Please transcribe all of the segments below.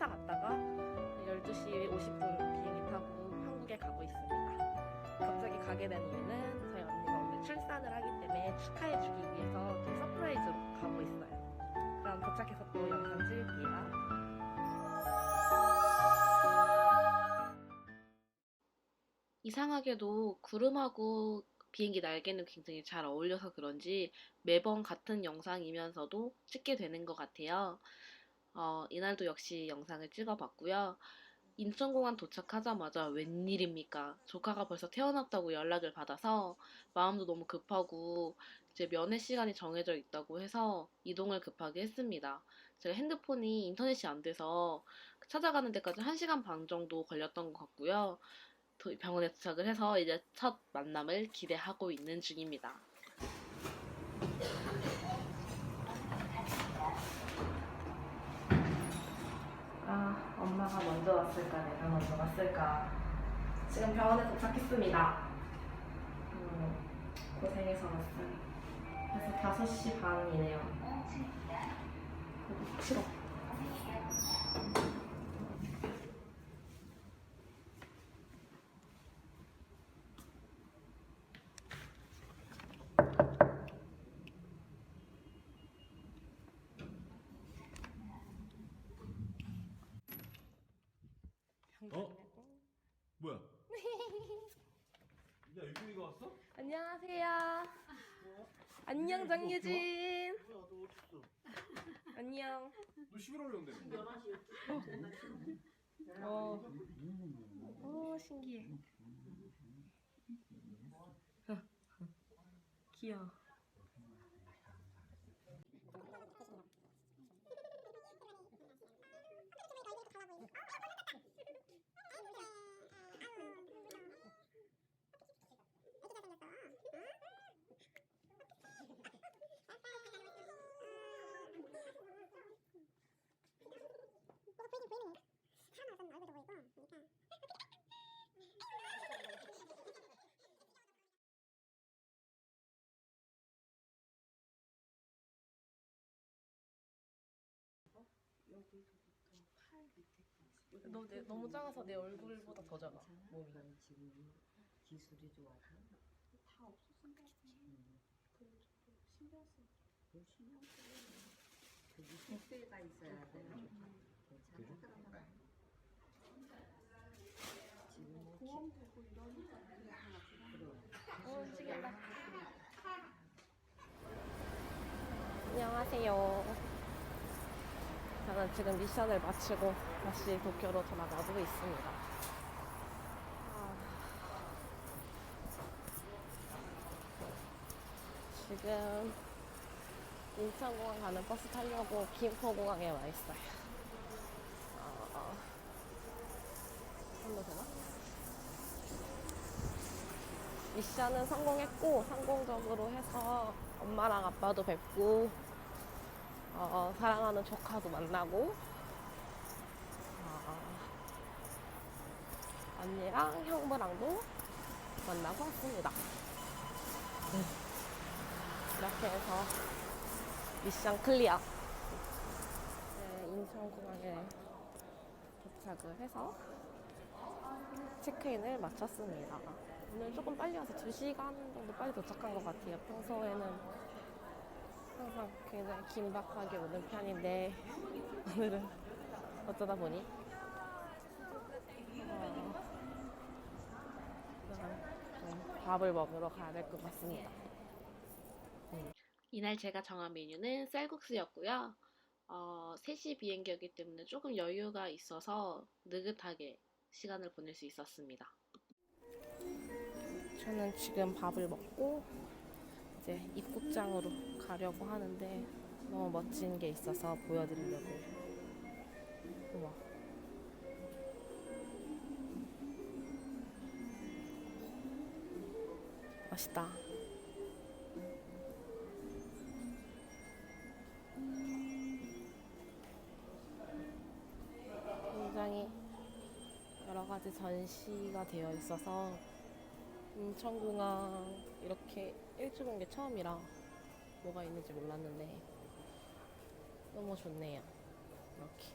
회사 갔다가 12시 50분 비행기 타고 한국에 가고 있습니다. 갑자기 가게 된 이유는 저희 언니가 오늘 출산을 하기 때문에 축하해주기 위해서 좀 서프라이즈로 가고 있어요. 그럼 도착해서 또 영상 찍을게요. 이상하게도 구름하고 비행기 날개는 굉장히 잘 어울려서 그런지 매번 같은 영상이면서도 찍게 되는 것 같아요. 어, 이날도 역시 영상을 찍어봤고요. 인천공항 도착하자마자 웬일입니까? 조카가 벌써 태어났다고 연락을 받아서 마음도 너무 급하고 이제 면회 시간이 정해져 있다고 해서 이동을 급하게 했습니다. 제가 핸드폰이 인터넷이 안 돼서 찾아가는 데까지 1시간 반 정도 걸렸던 것 같고요. 도- 병원에 도착을 해서 이제 첫 만남을 기대하고 있는 중입니다. 아, 엄마가 먼저 왔을까, 내가 먼저 왔을까. 지금 병원에 도착했습니다. 음, 고생해서 왔어요. 그래서 5시 반이네요. 싫어. 어? 뭐야? 야 유준이가 왔어? 안녕하세요. 안녕, 장유진. 뭐야 너 어딨어? 안녕. 너 11월에 온대 어. 오, 신기해. 귀여워. 너 내, 너무 작아서 내 얼굴보다 더 작아. 몸이. 그러니까 지금 기술이 좋아서 다 없었으니까 그래도 신경 쓰 신경 쓰 그게 실수가 있어야 돼 괜찮아 지금 뭐 보험되고 이러니까 어, 움직인다. 안녕하세요. 저는 지금 미션을 마치고 다시 도쿄로 돌아가고 있습니다. 아, 지금 인천공항 가는 버스 타려고 김포공항에 와 있어요. 어, 어. 한번 되나? 미션은 성공했고 성공적으로 해서 엄마랑 아빠도 뵙고 어, 사랑하는 조카도 만나고 어, 언니랑 형부랑도 만나고 왔습니다. 네. 이렇게 해서 미션 클리어. 네, 인천공항에 도착을 해서 체크인을 마쳤습니다. 오늘 조금 빨리 와서 2시간 정도 빨리 도착한 것 같아요. 평소에는 항상 굉장히 긴박하게 오는 편인데 오늘은 어쩌다 보니 어, 좀 밥을 먹으러 가야 될 것 같습니다. 이날 제가 정한 메뉴는 쌀국수였고요. 어, 3시 비행기였기 때문에 조금 여유가 있어서 느긋하게 시간을 보낼 수 있었습니다. 저는 지금 밥을 먹고 이제 입국장으로 가려고 하는데 너무 멋진 게 있어서 보여드리려고. 우와. 멋있다. 굉장히 여러 가지 전시가 되어 있어서 인천공항 이렇게 일주 본게 처음이라 뭐가 있는지 몰랐는데 너무 좋네요. 이렇게.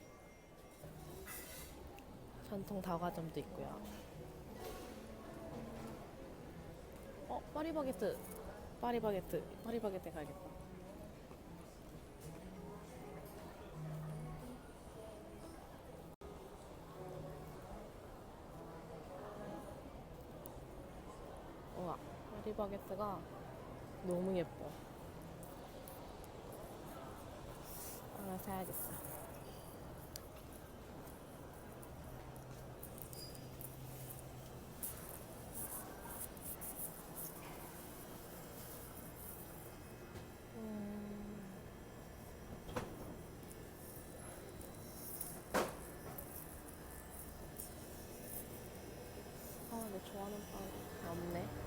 전통 다과점도 있고요. 어, 파리바게트. 파리바게트. 파리바게트 가야겠다. 우와, 파리바게트가 너무 예뻐. 하나 사야겠다. 음. 아, 내 좋아하는 빵 없네.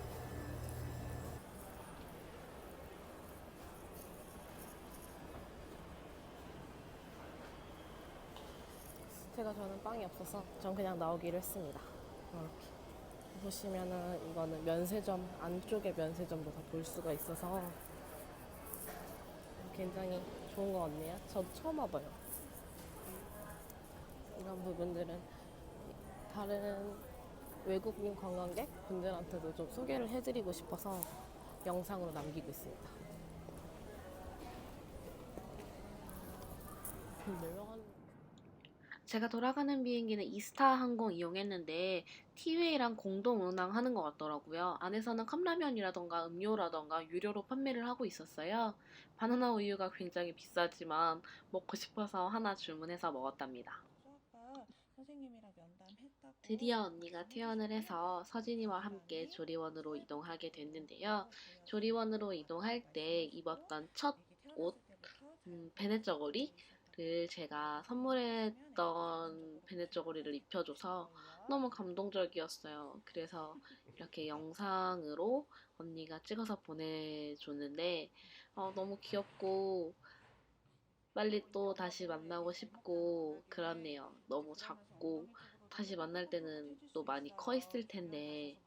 제가 저는 빵이 없어서 전 그냥 나오기로 했습니다. 이렇게 보시면은 이거는 면세점 안쪽에 면세점도 다 볼 수가 있어서 굉장히 좋은 것 같네요. 저도 처음 와봐요. 이런 부분들은 다른 외국인 관광객 분들한테도 좀 소개를 해드리고 싶어서 영상으로 남기고 있습니다. 내려가는 제가 돌아가는 비행기는 이스타 항공 이용했는데 티웨이랑 공동 운항하는 것 같더라고요. 안에서는 컵라면이라던가 음료라던가 유료로 판매를 하고 있었어요. 바나나 우유가 굉장히 비싸지만 먹고 싶어서 하나 주문해서 먹었답니다. 선생님이랑 면담했다고. 드디어 언니가 퇴원을 해서 서진이와 함께 조리원으로 이동하게 됐는데요. 조리원으로 이동할 때 입었던 첫 옷, 음, 베네 저고리 를 제가 선물했던 베네 저고리를 입혀줘서 너무 감동적이었어요. 그래서 이렇게 영상으로 언니가 찍어서 보내줬는데 어, 너무 귀엽고 빨리 또 다시 만나고 싶고 그렇네요. 너무 작고 다시 만날 때는 또 많이 커 있을 텐데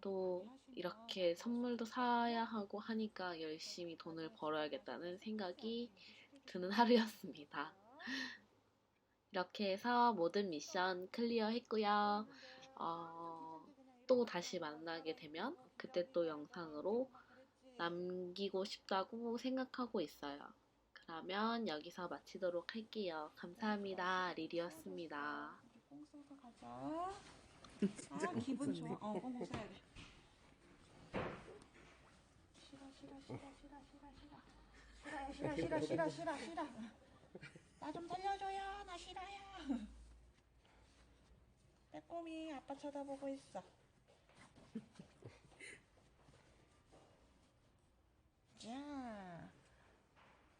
또 이렇게 선물도 사야 하고 하니까 열심히 돈을 벌어야겠다는 생각이 드는 하루였습니다. 이렇게 해서 모든 미션 클리어 했고요. 어, 또 다시 만나게 되면 그때 또 영상으로 남기고 싶다고 생각하고 있어요. 그러면 여기서 마치도록 할게요. 감사합니다. 리리였습니다. 꽁 써서 가자. 아 기분 좋아. 어 꽁꽁 써야 돼. 싫어 싫어 싫어 싫어 싫어 싫어 싫어 싫어 나 좀 살려줘요. 나 싫어요. 빼꼼이 아빠 쳐다보고 있어. 자,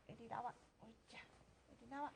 이리 나와. 옳자. 이리 나와.